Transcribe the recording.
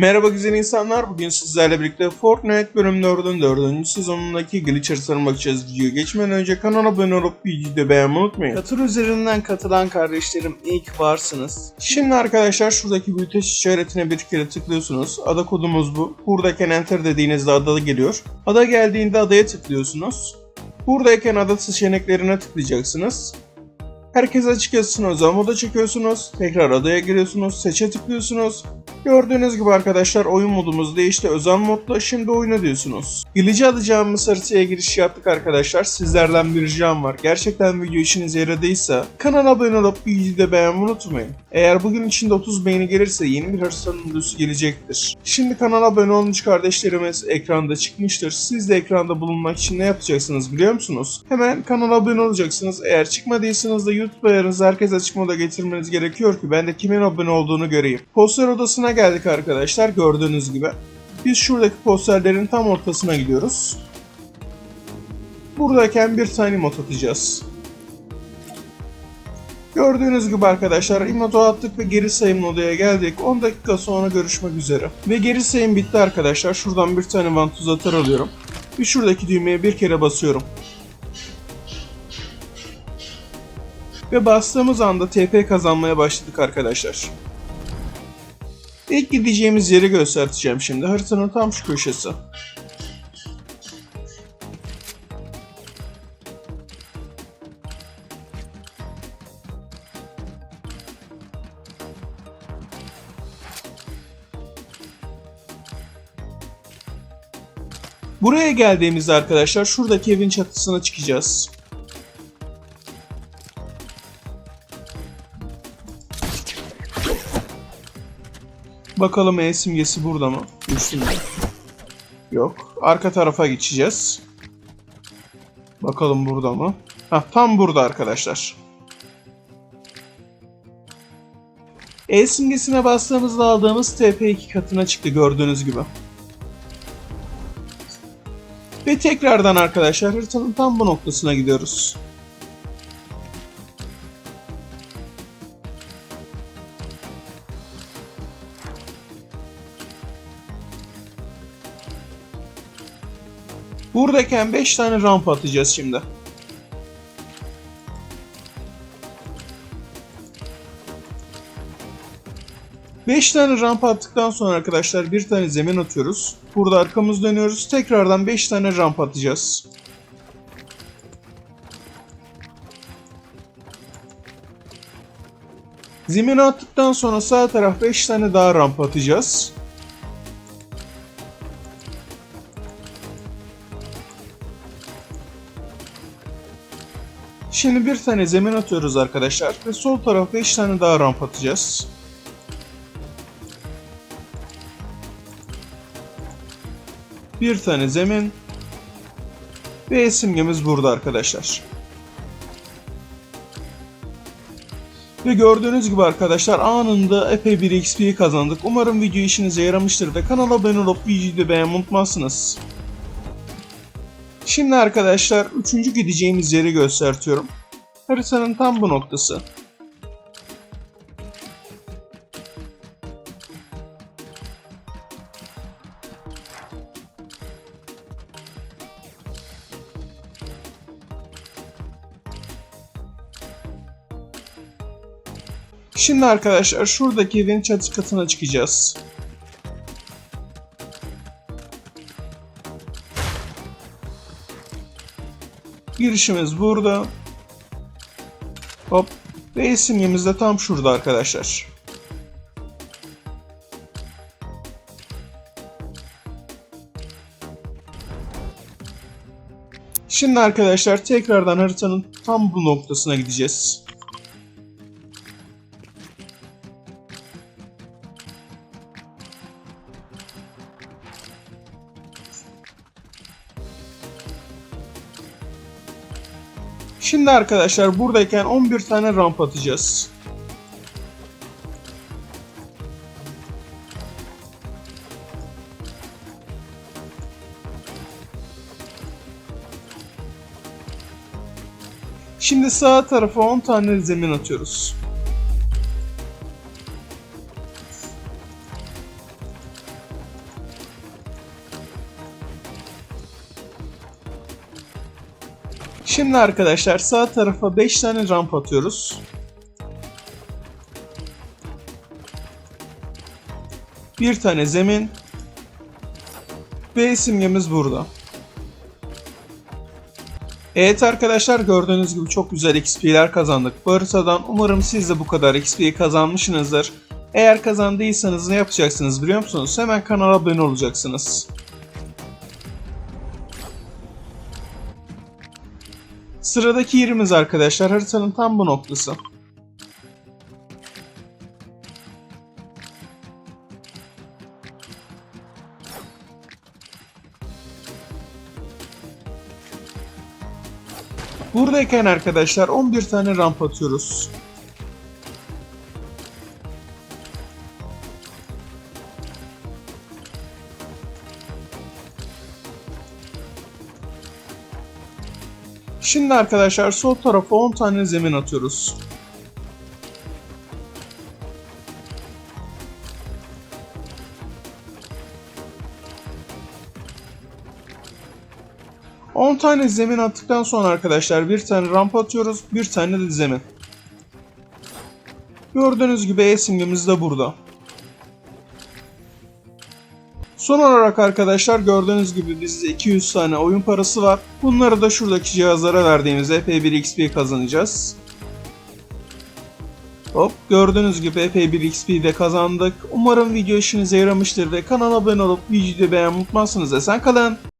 Merhaba güzel insanlar. Bugün sizlerle birlikte Fortnite bölüm 4'ün 4. sezonundaki glitchers'larına bakacağız. Videoya geçmeden önce kanala abone olup videoyu beğenmeyi unutmayın. Katıl üzerinden katılan kardeşlerim ilk varsınız. Şimdi arkadaşlar şuradaki büyüteç işaretine bir kere tıklıyorsunuz. Ada kodumuz bu. Buradayken enter dediğinizde ada geliyor. Ada geldiğinde adaya tıklıyorsunuz. Buradayken ada seçeneklerine tıklayacaksınız. Herkes açık yazısını özel moda çekiyorsunuz. Tekrar adaya giriyorsunuz. Seçe tıklıyorsunuz. Gördüğünüz gibi arkadaşlar oyun modumuz değişti. Özel modda şimdi oyna diyorsunuz. Gilici alacağımız haritaya giriş yaptık arkadaşlar. Sizlerden bir ricam var. Gerçekten video işinize yaradıysa kanala abone olup videoyu da beğenmeyi unutmayın. Eğer bugün içinde 30 beğeni gelirse yeni bir haritanın videosu gelecektir. Şimdi kanala abone olmuş kardeşlerimiz ekranda çıkmıştır. Siz de ekranda bulunmak için ne yapacaksınız biliyor musunuz? Hemen kanala abone olacaksınız. Eğer çıkmadıysanız da YouTube ayarınızı herkes açık moda getirmeniz gerekiyor ki ben de kimin abone olduğunu göreyim. Poster odasına geldik arkadaşlar gördüğünüz gibi. Biz şuradaki posterlerin tam ortasına gidiyoruz. Buradayken bir tane emot atacağız. Gördüğünüz gibi arkadaşlar emotu attık ve geri sayım odaya geldik. 10 dakika sonra görüşmek üzere. Ve geri sayım bitti arkadaşlar. Şuradan bir tane vantuz atar alıyorum. Ve şuradaki düğmeye bir kere basıyorum. Ve bastığımız anda TP kazanmaya başladık arkadaşlar. İlk gideceğimiz yeri göstereceğim şimdi. Haritanın tam şu köşesi. Buraya geldiğimizde arkadaşlar şuradaki evin çatısına çıkacağız. Bakalım E simgesi burada mı? Üstünde. Yok. Arka tarafa geçeceğiz. Bakalım burada mı? Hah tam burada arkadaşlar. E simgesine bastığımızda aldığımız TP2 katına çıktı gördüğünüz gibi. Ve tekrardan arkadaşlar haritanın tam bu noktasına gidiyoruz. Buradayken 5 tane ramp atacağız şimdi. Beş tane ramp attıktan sonra arkadaşlar bir tane zemin atıyoruz. Burada arkamız dönüyoruz. Tekrardan 5 tane ramp atacağız. Zemini attıktan sonra sağ taraf 5 tane daha ramp atacağız. Şimdi bir tane zemin atıyoruz arkadaşlar ve sol tarafa 5 tane daha ramp atacağız. Bir tane zemin ve simgemiz burada arkadaşlar. Ve gördüğünüz gibi arkadaşlar anında epey bir XP kazandık. Umarım video işinize yaramıştır ve kanala abone olup videoyu beğenmeyi unutmazsınız. Şimdi arkadaşlar üçüncü gideceğimiz yeri göstertiyorum. Haritanın tam bu noktası. Şimdi arkadaşlar şuradaki evin çatı katına çıkacağız. Girişimiz burada. Hop. Ve de tam şurada arkadaşlar. Şimdi arkadaşlar tekrardan haritanın tam bu noktasına gideceğiz. Şimdi arkadaşlar buradayken 11 tane ramp atacağız. Şimdi sağ tarafa 10 tane zemin atıyoruz. Şimdi arkadaşlar sağ tarafa 5 tane ramp atıyoruz. Bir tane zemin. Ve simgemiz burada. Evet arkadaşlar gördüğünüz gibi çok güzel XP'ler kazandık. Bu haritadan umarım siz de bu kadar XP kazanmışsınızdır. Eğer kazandıysanız ne yapacaksınız biliyor musunuz? Hemen kanala abone olacaksınız. Sıradaki yerimiz arkadaşlar haritanın tam bu noktası. Buradayken arkadaşlar 11 tane ramp atıyoruz. Şimdi arkadaşlar sol tarafa 10 tane zemin atıyoruz. On tane zemin attıktan sonra arkadaşlar bir tane ramp atıyoruz, bir tane de zemin. Gördüğünüz gibi E de burada. Son olarak arkadaşlar gördüğünüz gibi bizde 200 tane oyun parası var. Bunları da şuradaki cihazlara verdiğimizde epey bir XP kazanacağız. Hop gördüğünüz gibi epey bir XP de kazandık. Umarım video işinize yaramıştır ve kanala abone olup videoyu beğenmeyi unutmazsınız. Esen kalın.